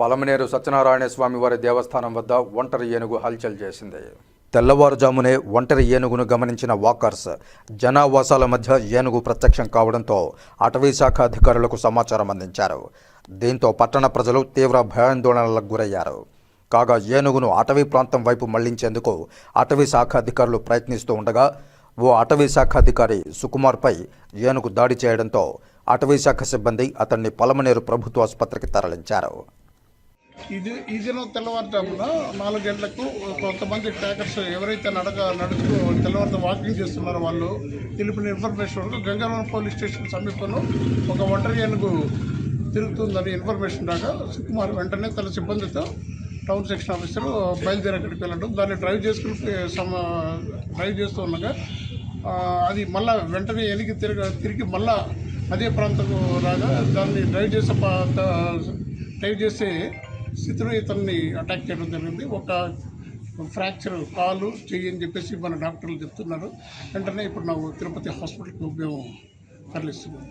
పలమనేరు సత్యనారాయణ స్వామి వారి దేవస్థానం వద్ద ఒంటరి ఏనుగు హల్చల్ చేసింది. తెల్లవారుజామునే ఒంటరి ఏనుగును గమనించిన వాకర్స్ జనావాసాల మధ్య ఏనుగు ప్రత్యక్షం కావడంతో అటవీ శాఖ అధికారులకు సమాచారం అందించారు. దీంతో పట్టణ ప్రజలు తీవ్ర భయాందోళనలకు గురయ్యారు. కాగా ఏనుగును అటవీ ప్రాంతం వైపు మళ్ళించేందుకు అటవీ శాఖ అధికారులు ప్రయత్నిస్తూ ఉండగా ఓ అటవీ శాఖ అధికారి సుకుమార్పై ఏనుగు దాడి చేయడంతో అటవీ శాఖ సిబ్బంది అతన్ని పలమనేరు ప్రభుత్వ ఆసుపత్రికి తరలించారు. ఇది ఈ దినం తెల్లవారుజామున నాలుగు గంటలకు కొంతమంది ట్రాకర్స్ ఎవరైతే నడక నడుచుకు తెల్లవారుతో వాకింగ్ చేస్తున్నారో వాళ్ళు తెలిపిన ఇన్ఫర్మేషన్ వరకు గంగారం పోలీస్ స్టేషన్ సమీపంలో ఒక ఒంటరి ఏనుగు తిరుగుతుందని ఇన్ఫర్మేషన్ రాగా సుకుమార్ వెంటనే తన సిబ్బందితో టౌన్ సెక్షన్ ఆఫీసర్ బయలుదేరి అక్కడికి వెళ్ళడం. దాన్ని డ్రైవ్ చేసుకుని సమ డ్రైవ్ చేస్తూ ఉండగా అది మళ్ళా వెంటనే ఎనిగి తిరిగి తిరిగి మళ్ళా అదే ప్రాంతంకు రాగా దాన్ని డ్రైవ్ చేసే పా- డ్రైవ్ చేసే స్థితిలో ఇతన్ని అటాక్ చేయడం జరిగింది. ఒక ఫ్రాక్చర్ కాలు చెయ్యి అని చెప్పేసి మన డాక్టర్లు చెప్తున్నారు. వెంటనే ఇప్పుడు నాకు తిరుపతి హాస్పిటల్కి మేము తరలిస్తున్నాం.